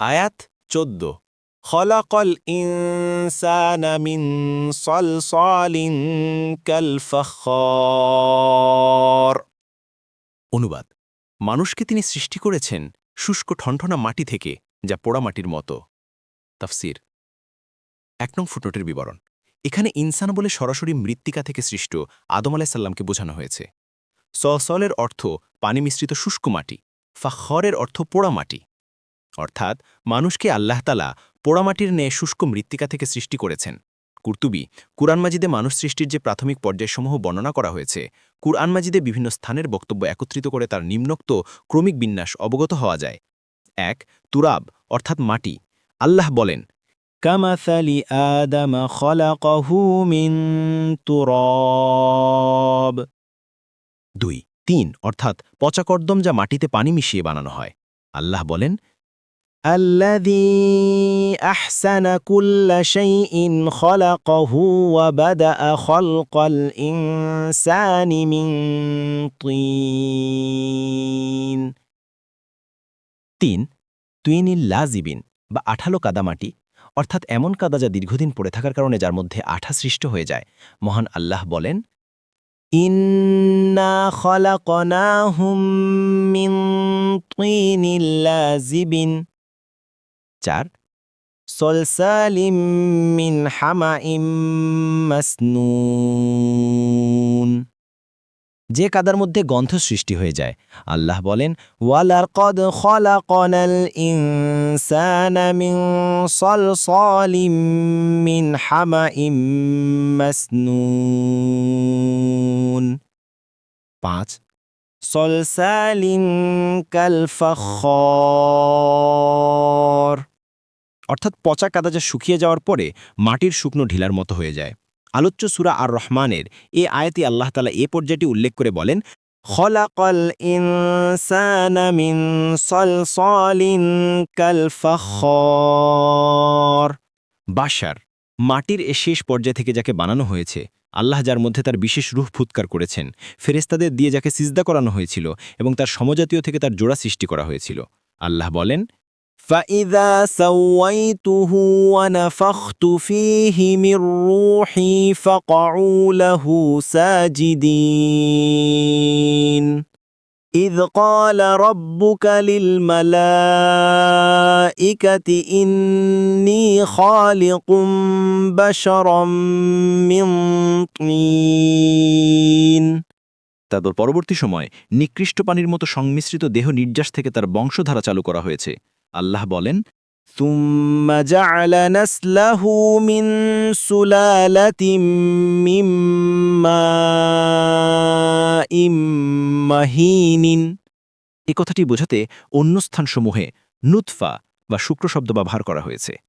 আয়াত চোদ্দ। খলাকল ইনসানা মিন সলসলিন কাল ফখর অনুবাদ, মানুষকে তিনি সৃষ্টি করেছেন শুষ্ক ঠনঠনা মাটি থেকে, যা পোড়ামাটির মতো। তাফসির, এক নং ফুটনোটের বিবরণ। এখানে ইনসান বলে সরাসরি মৃত্তিকা থেকে সৃষ্ট আদম আলাইসাল্লামকে বোঝানো হয়েছে। সসলের অর্থ পানি মিশ্রিত শুষ্ক মাটি, ফাখরের অর্থ পোড়া মাটি। অর্থাৎ মানুষকে আল্লাহ তালা পোড়ামাটির ন্যায় শুষ্ক মৃত্তিকা থেকে সৃষ্টি করেছেন। কুর্তুবি, কুরআন মাজিদে মানুষ সৃষ্টির যে প্রাথমিক পর্যায়সমূহ বর্ণনা করা হয়েছে, কুরআন মাজিদে বিভিন্ন স্থানের বক্তব্য একত্রিত করে তার নিম্নোক্ত ক্রমিক বিন্যাস অবগত হওয়া যায়। এক, তুরাব, অর্থাৎ মাটি। আল্লাহ বলেন, কামাসালি আদাম মিন তুরাব। দুই, তিন, অর্থাৎ পচাকর্দম যা মাটিতে পানি মিশিয়ে বানানো হয়। আল্লাহ বলেন الذي أحسن كل شيء خلقه وبدأ خلق الإنسان من طين তিন তুইনিল লাজিবিন বা আঠালো কাদামাটি অর্থাৎ এমন কাদা যা দীর্ঘদিন পড়ে থাকার কারণে যার মধ্যে আঠা সৃষ্ট হয়ে যায় মহান আল্লাহ বলেন إنا خلقناهم من طين لازب চার। সলসালিম মিন হামা মাসনুন। যে কাদার মধ্যে গন্ধ সৃষ্টি হয়ে যায়, আল্লাহ বলেন ওয়ালার কদ খলা কনল মিন হামা মাসনুন। পাঁচ। সলসালিম কাল ফখ অর্থাৎ পচা কাদা যা শুকিয়ে যাওয়ার পরে মাটির শুকনো ঢিলার মতো হয়ে যায়। আলোচ্য সুরা আর রহমানের এ আয়তি আল্লাহ তালা এ পর্যায়টি উল্লেখ করে বলেন বাসার মাটির এ শেষ পর্যায় থেকে যাকে বানানো হয়েছে, আল্লাহ যার মধ্যে তার বিশেষ রূহ ফুৎকার করেছেন ফেরেস্তাদের দিয়ে যাকে সিজদা করানো হয়েছিল এবং তার সমজাতীয় থেকে তার জোড়া সৃষ্টি করা হয়েছিল। আল্লাহ বলেন فإذا سويته ونفخت فيه من روحي فقعوا له ساجدين إذ قال ربك للملائكة إني خالق بشرا من طين তাদের পরবর্তী সময় নিকৃষ্ট পানির মতো সংমিশ্রিত দেহ নির্যাস থেকে তার বংশধারা চালু করা হয়েছে আল্লাহ বলেন ثم جعل نسله من سلالة من ماء مهين এ কথাটি বোঝাতে অন্য স্থানসমূহে নুৎফা বা শুক্র শব্দ ব্যবহার করা হয়েছে